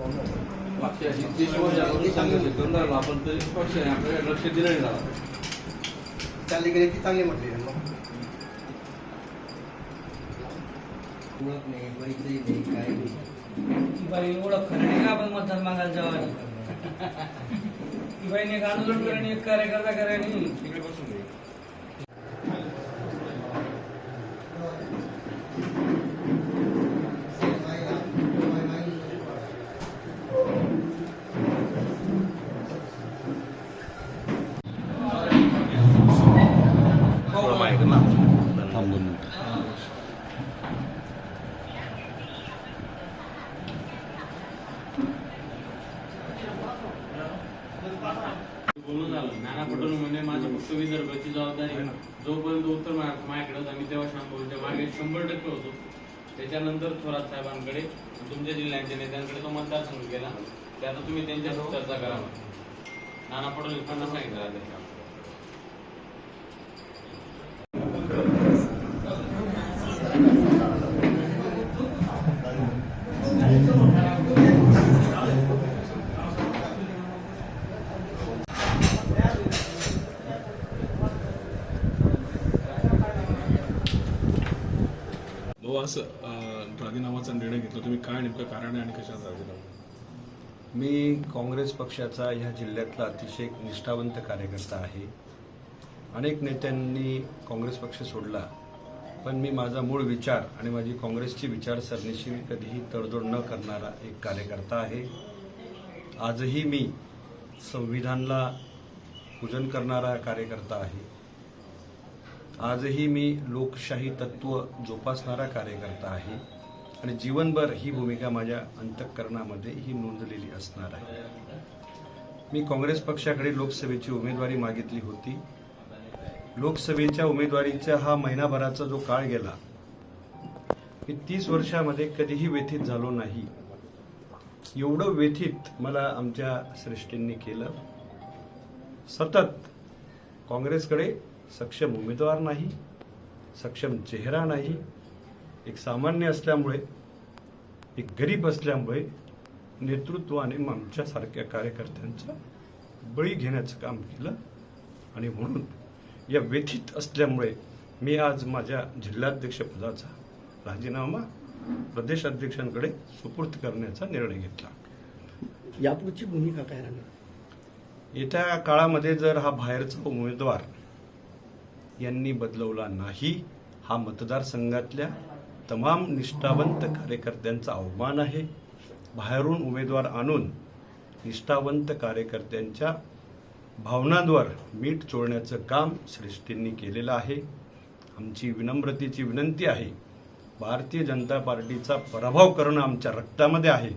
मागच्या तीस वर्षापासून चांगलं करून राहिलो आपण तरी पक्षाने आपल्याकडे लक्ष दिलं नाही झालं चालली गेली ती चांगली म्हटली ओळख नाही परिचय नाही काय ती बाई ओळख खरं नाही का आपण मतदान मागायला जावा ती बाईने एक आंदोलन करणे एक कार्यकर्ता करायनी तिकडे बसून. घे. झालं नाना पटोले म्हणजे माझी फक्त विदर्भाची जबाबदारी जोपर्यंत उत्तर मा- माझ्याकडे होता मी तेव्हा शांभूच्या मागे शंभर टक्के होतो त्याच्यानंतर थोरात साहेबांकडे तुमच्या जिल्ह्यांच्या नेत्यांकडे तो मतदारसंघ केला ते तुम्ही त्यांच्याशी चर्चा करा नाना पटोले पण सांगितलं हो असं राजीनामाचा निर्णय घेतला. तुम्ही काय नेमकं कारण आहे आणि कशात राजीनामा मी काँग्रेस पक्षाचा ह्या जिल्ह्यातला अतिशय निष्ठावंत कार्यकर्ता आहे. अनेक नेत्यांनी काँग्रेस पक्ष सोडला पण मी माझा मूळ विचार आणि माझी काँग्रेसची विचारसरणीशी कधीही तडजोड न करणारा एक कार्यकर्ता आहे. आजही मी संविधानला पूजन करणारा कार्यकर्ता आहे. आजही मी लोकशाही तत्व जोपासणारा कार्यकर्ता आहे आणि जीवनभर ही भूमिका माझ्या अंतःकरणामध्ये ही नोंदलेली असणार आहे. मी काँग्रेस पक्षाकडे लोकसभेची उमेदवारी मागितली होती. लोकसभेच्या उमेदवारीचा हा महिनाभराचा जो काळ गेला मी तीस वर्षामध्ये कधीही व्यथित झालो नाही. एवढं व्यथित मला आमच्या श्रेष्ठींनी केलं. सतत काँग्रेसकडे सक्षम उमेदवार नाही सक्षम चेहरा नाही एक सामान्य असल्यामुळे एक गरीब असल्यामुळे नेतृत्वाने आमच्यासारख्या कार्यकर्त्यांचा बळी घेण्याचं काम केलं आणि म्हणून या व्यथित असल्यामुळे मी आज माझ्या जिल्हाध्यक्षपदाचा राजीनामा प्रदेश अध्यक्षांकडे सुपूर्द करण्याचा निर्णय घेतला. यापुढची भूमिका काय राहणार? येत्या काळामध्ये जर हा बाहेरचा उमेदवार यांनी बदलवला नाही हा मतदारसंघातल्या तमाम निष्ठावंत कार्यकर्त्यांचा अवमान आहे. बाहेरून उमेदवार आणून निष्ठावंत कार्यकर्त्यांच्या भावनांवर मीठ चोळण्याचं काम श्रेष्ठींनी केलेलं आहे. आमची विनम्रतेची विनंती आहे भारतीय जनता पार्टीचा पराभव करणं आमच्या रक्तामध्ये आहे.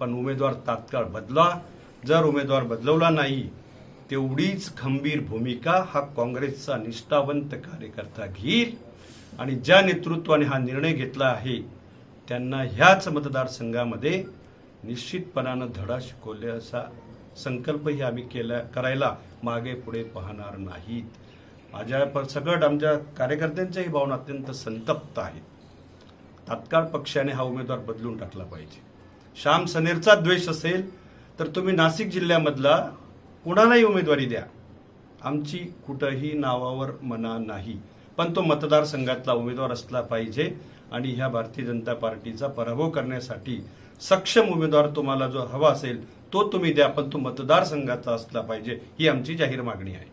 पण उमेदवार तात्काळ बदला. जर उमेदवार बदलवला नाही तेवढीच खंबीर भूमिका हा काँग्रेसचा निष्ठावंत कार्यकर्ता घेईल. आणि ज्या नेतृत्वाने हा निर्णय घेतला आहे त्यांना ह्याच मतदारसंघामध्ये निश्चितपणानं धडा शिकवल्याचा संकल्पही आम्ही केला करायला मागे पुढे पाहणार नाहीत. माझ्या प- सकट आमच्या कार्यकर्त्यांच्याही भावना अत्यंत संतप्त आहेत. तात्काळ पक्षाने हा उमेदवार बदलून टाकला पाहिजे. श्याम सनेरचा द्वेष असेल तर तुम्ही नाशिक जिल्ह्यामधला कुणालाही उमेदवारी द्या. आमची कुठंही नावावर मना नाही. पण तो मतदारसंघातला उमेदवार असला पाहिजे आणि ह्या भारतीय जनता पार्टीचा पराभव करण्यासाठी सक्षम उमेदवार तुम्हाला जो हवा असेल तो तुम्ही द्या पण तो मतदारसंघाचा असला पाहिजे ही आमची जाहीर मागणी आहे.